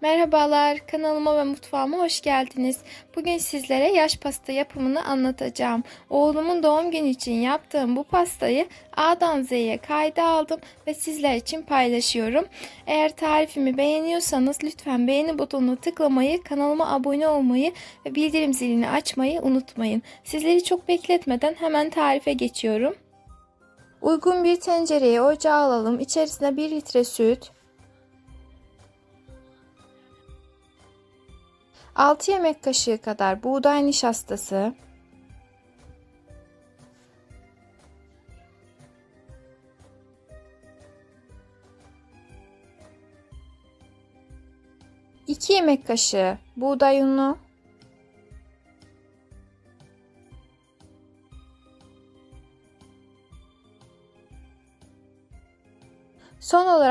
Merhabalar, kanalıma ve mutfağıma hoş geldiniz. Bugün sizlere yaş pasta yapımını anlatacağım. Oğlumun doğum günü için yaptığım bu pastayı A'dan Z'ye kayda aldım ve sizler için paylaşıyorum. Eğer tarifimi beğeniyorsanız lütfen beğeni butonuna tıklamayı, kanalıma abone olmayı ve bildirim zilini açmayı unutmayın. Sizleri çok bekletmeden hemen tarife geçiyorum. Uygun bir tencereye ocağa alalım. İçerisine 1 litre süt, 6 yemek kaşığı kadar buğday nişastası, iki yemek kaşığı buğday unu,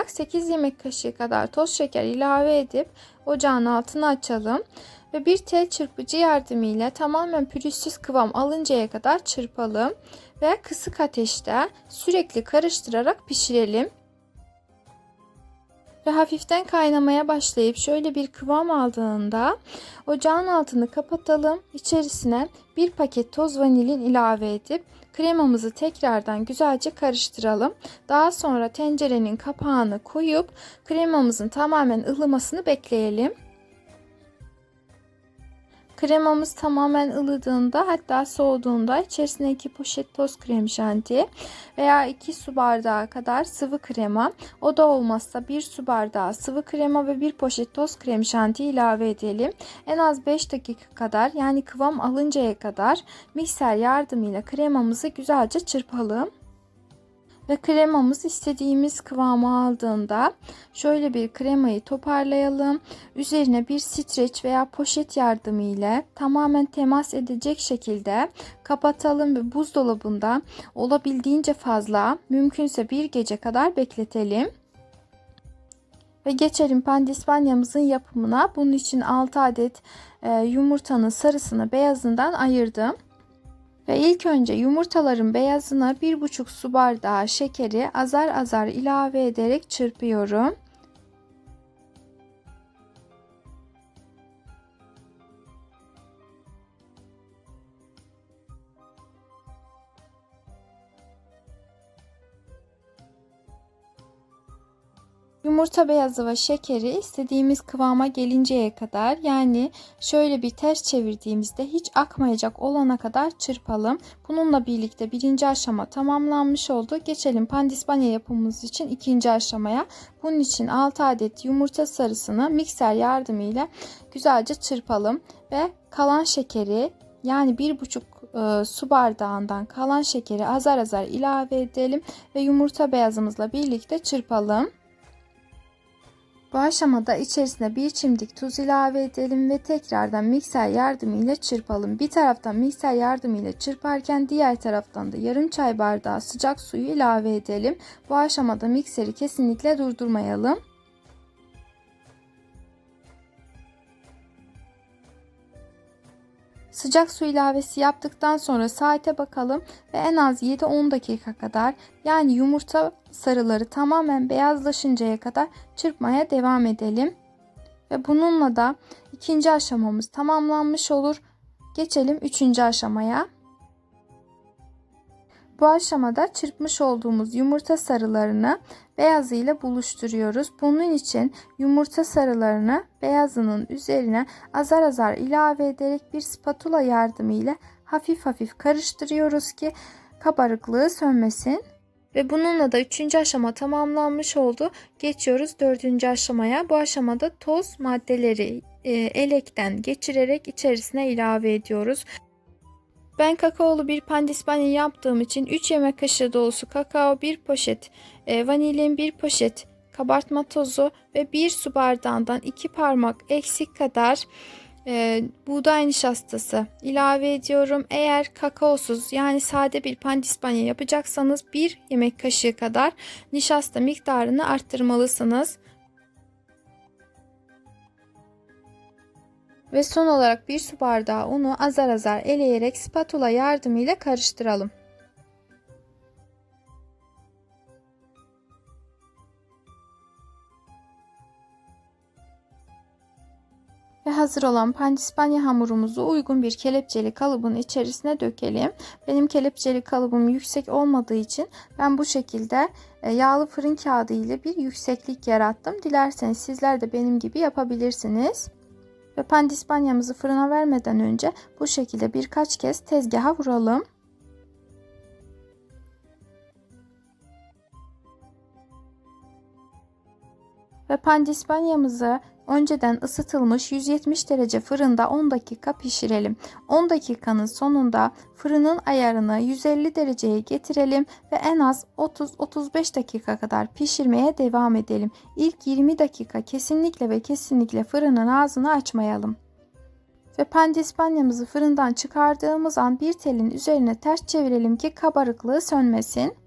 olarak 8 yemek kaşığı kadar toz şeker ilave edip ocağın altını açalım ve bir tel çırpıcı yardımıyla tamamen pürüzsüz kıvam alıncaya kadar çırpalım ve kısık ateşte sürekli karıştırarak pişirelim. Ve hafiften kaynamaya başlayıp şöyle bir kıvam aldığında ocağın altını kapatalım. İçerisine bir paket toz vanilin ilave edip kremamızı tekrardan güzelce karıştıralım. Daha sonra tencerenin kapağını koyup kremamızın tamamen ılımasını bekleyelim. Kremamız tamamen ılıdığında hatta soğuduğunda içerisine 2 poşet toz krem şanti veya 2 su bardağı kadar sıvı krema o da olmazsa 1 su bardağı sıvı krema ve 1 poşet toz krem şanti ilave edelim. En az 5 dakika kadar yani kıvam alıncaya kadar mikser yardımıyla kremamızı güzelce çırpalım ve kremamız istediğimiz kıvamı aldığında şöyle bir kremayı toparlayalım. Üzerine bir streç veya poşet yardımı ile tamamen temas edecek şekilde kapatalım ve buzdolabında olabildiğince fazla mümkünse bir gece kadar bekletelim. Ve geçelim pandispanyamızın yapımına. Bunun için 6 adet e, yumurtanın sarısını beyazından ayırdım. Ve ilk önce yumurtaların beyazına 1,5 su bardağı şekeri azar azar ilave ederek çırpıyorum. Yumurta beyazı ve şekeri istediğimiz kıvama gelinceye kadar yani şöyle bir ters çevirdiğimizde hiç akmayacak olana kadar çırpalım. Bununla birlikte birinci aşama tamamlanmış oldu. Geçelim pandispanya yapımımız için ikinci aşamaya. Bunun için 6 adet yumurta sarısını mikser yardımıyla güzelce çırpalım ve kalan şekeri yani bir buçuk e, su bardağından kalan şekeri azar azar ilave edelim ve yumurta beyazımızla birlikte çırpalım. Bu aşamada içerisine bir çimdik tuz ilave edelim ve tekrardan mikser yardımıyla çırpalım. Bir taraftan mikser yardımıyla çırparken diğer taraftan da yarım çay bardağı sıcak suyu ilave edelim. Bu aşamada mikseri kesinlikle durdurmayalım. Sıcak su ilavesi yaptıktan sonra saate bakalım ve en az 7-10 dakika kadar yani yumurta sarıları tamamen beyazlaşıncaya kadar çırpmaya devam edelim. Ve bununla da ikinci aşamamız tamamlanmış olur. Geçelim üçüncü aşamaya. Bu aşamada çırpmış olduğumuz yumurta sarılarını beyazıyla buluşturuyoruz. Bunun için yumurta sarılarını beyazının üzerine azar azar ilave ederek bir spatula yardımıyla hafif hafif karıştırıyoruz ki kabarıklığı sönmesin. Ve bununla da üçüncü aşama tamamlanmış oldu. Geçiyoruz dördüncü aşamaya. Bu aşamada toz maddeleri e, elekten geçirerek içerisine ilave ediyoruz. Ben kakaolu bir pandispanya yaptığım için 3 yemek kaşığı dolusu kakao, 1 poşet e, vanilin, 1 poşet kabartma tozu ve 1 su bardağından 2 parmak eksik kadar e, buğday nişastası ilave ediyorum. Eğer kakaosuz yani sade bir pandispanya yapacaksanız 1 yemek kaşığı kadar nişasta miktarını arttırmalısınız. Ve son olarak bir su bardağı unu azar azar eleyerek spatula yardımıyla karıştıralım. Ve hazır olan pandispanya hamurumuzu uygun bir kelepçeli kalıbın içerisine dökelim. Benim kelepçeli kalıbım yüksek olmadığı için ben bu şekilde e, yağlı fırın kağıdı ile bir yükseklik yarattım. Dilerseniz sizler de benim gibi yapabilirsiniz. Ve pandispanyamızı fırına vermeden önce bu şekilde birkaç kez tezgaha vuralım. Ve pandispanyamızı önceden ısıtılmış 170 derece fırında 10 dakika pişirelim. 10 dakikanın sonunda fırının ayarını 150 dereceye getirelim ve en az 30-35 dakika kadar pişirmeye devam edelim. İlk 20 dakika kesinlikle ve kesinlikle fırının ağzını açmayalım. Ve pandispanyamızı fırından çıkardığımız an bir telin üzerine ters çevirelim ki kabarıklığı sönmesin.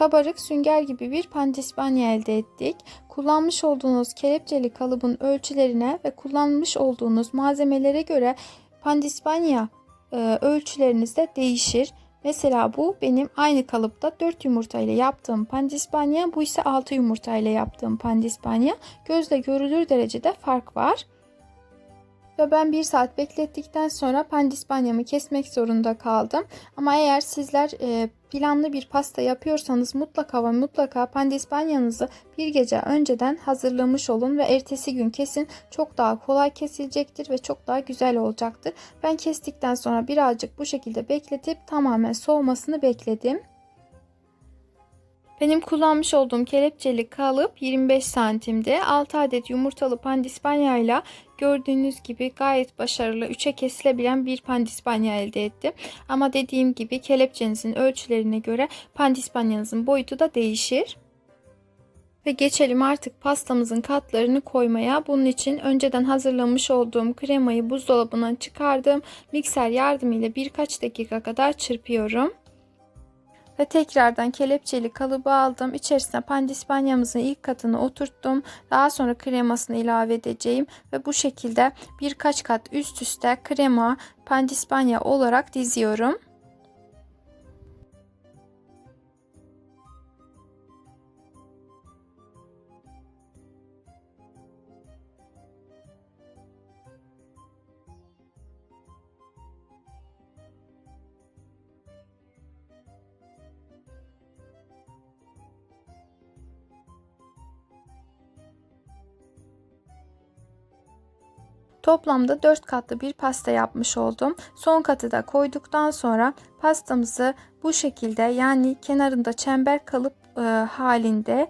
Kabarık sünger gibi bir pandispanya elde ettik. Kullanmış olduğunuz kelepçeli kalıbın ölçülerine ve kullanmış olduğunuz malzemelere göre pandispanya e, ölçüleriniz de değişir. Mesela bu benim aynı kalıpta 4 yumurta ile yaptığım pandispanya, bu ise 6 yumurta ile yaptığım pandispanya. Gözle görülür derecede fark var. Ve ben bir saat beklettikten sonra pandispanyamı kesmek zorunda kaldım. Ama eğer sizler e, planlı bir pasta yapıyorsanız mutlaka ve mutlaka pandispanyanızı bir gece önceden hazırlamış olun ve ertesi gün kesin çok daha kolay kesilecektir ve çok daha güzel olacaktır. Ben kestikten sonra birazcık bu şekilde bekletip tamamen soğumasını bekledim. Benim kullanmış olduğum kelepçeli kalıp 25 santimde 6 adet yumurtalı pandispanya ile gördüğünüz gibi gayet başarılı 3'e kesilebilen bir pandispanya elde ettim. Ama dediğim gibi kelepçenizin ölçülerine göre pandispanyanızın boyutu da değişir. Ve geçelim artık pastamızın katlarını koymaya. Bunun için önceden hazırlamış olduğum kremayı buzdolabından çıkardım. Mikser yardımıyla birkaç dakika kadar çırpıyorum. Ve tekrardan kelepçeli kalıbı aldım. İçerisine pandispanyamızın ilk katını oturttum. Daha sonra kremasını ilave edeceğim. Ve bu şekilde birkaç kat üst üste krema pandispanya olarak diziyorum. Toplamda 4 katlı bir pasta yapmış oldum. Son katı da koyduktan sonra pastamızı bu şekilde yani kenarında çember kalıp e, halinde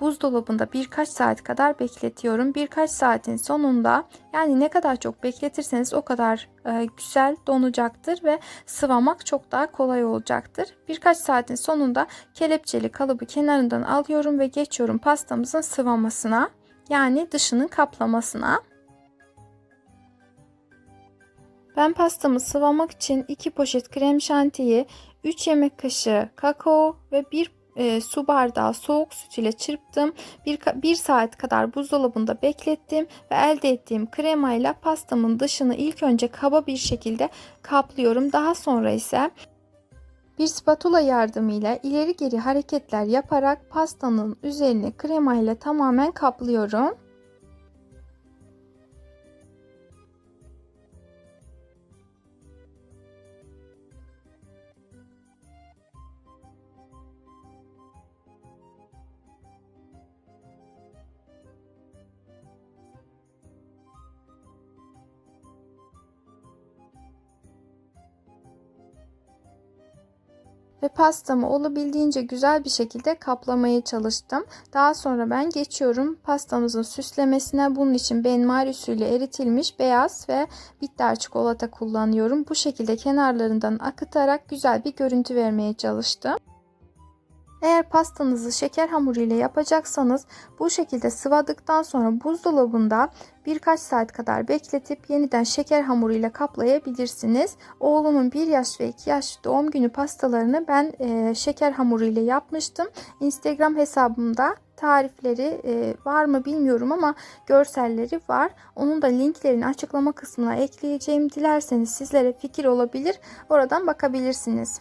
buzdolabında birkaç saat kadar bekletiyorum. Birkaç saatin sonunda yani ne kadar çok bekletirseniz o kadar e, güzel donacaktır ve sıvamak çok daha kolay olacaktır. Birkaç saatin sonunda kelepçeli kalıbı kenarından alıyorum ve geçiyorum pastamızın sıvamasına yani dışının kaplamasına. Ben pastamı sıvamak için 2 poşet krem şantiyi, 3 yemek kaşığı kakao ve 1 e, su bardağı soğuk süt ile çırptım. 1, 1 saat kadar buzdolabında beklettim ve elde ettiğim kremayla pastamın dışını ilk önce kaba bir şekilde kaplıyorum. Daha sonra ise bir spatula yardımıyla ileri geri hareketler yaparak pastanın üzerine kremayla tamamen kaplıyorum. Ve pastamı olabildiğince güzel bir şekilde kaplamaya çalıştım. Daha sonra ben geçiyorum pastamızın süslemesine. Bunun için benmari usulü eritilmiş beyaz ve bitter çikolata kullanıyorum. Bu şekilde kenarlarından akıtarak güzel bir görüntü vermeye çalıştım. Eğer pastanızı şeker hamuru ile yapacaksanız bu şekilde sıvadıktan sonra buzdolabında birkaç saat kadar bekletip yeniden şeker hamuru ile kaplayabilirsiniz. Oğlumun 1 yaş ve 2 yaş doğum günü pastalarını ben e, şeker hamuru ile yapmıştım. Instagram hesabımda tarifleri e, var mı bilmiyorum ama görselleri var. Onun da linklerini açıklama kısmına ekleyeceğim. Dilerseniz sizlere fikir olabilir. Oradan bakabilirsiniz.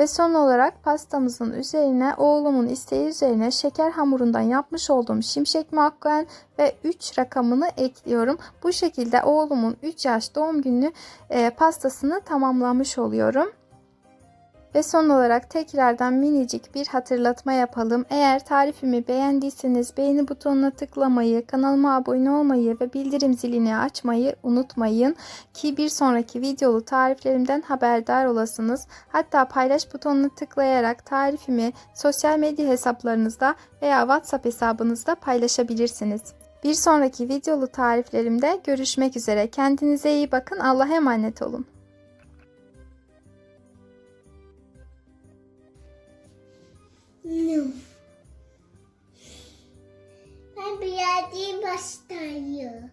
Ve son olarak pastamızın üzerine oğlumun isteği üzerine şeker hamurundan yapmış olduğum şimşek muakken ve 3 rakamını ekliyorum. Bu şekilde oğlumun 3 yaş doğum günü e, pastasını tamamlamış oluyorum. Ve son olarak tekrardan minicik bir hatırlatma yapalım. Eğer tarifimi beğendiyseniz beğeni butonuna tıklamayı, kanalıma abone olmayı ve bildirim zilini açmayı unutmayın. Ki bir sonraki videolu tariflerimden haberdar olasınız. Hatta paylaş butonuna tıklayarak tarifimi sosyal medya hesaplarınızda veya WhatsApp hesabınızda paylaşabilirsiniz. Bir sonraki videolu tariflerimde görüşmek üzere. Kendinize iyi bakın. Allah'a emanet olun. No. Ben bir yerde başlayayım.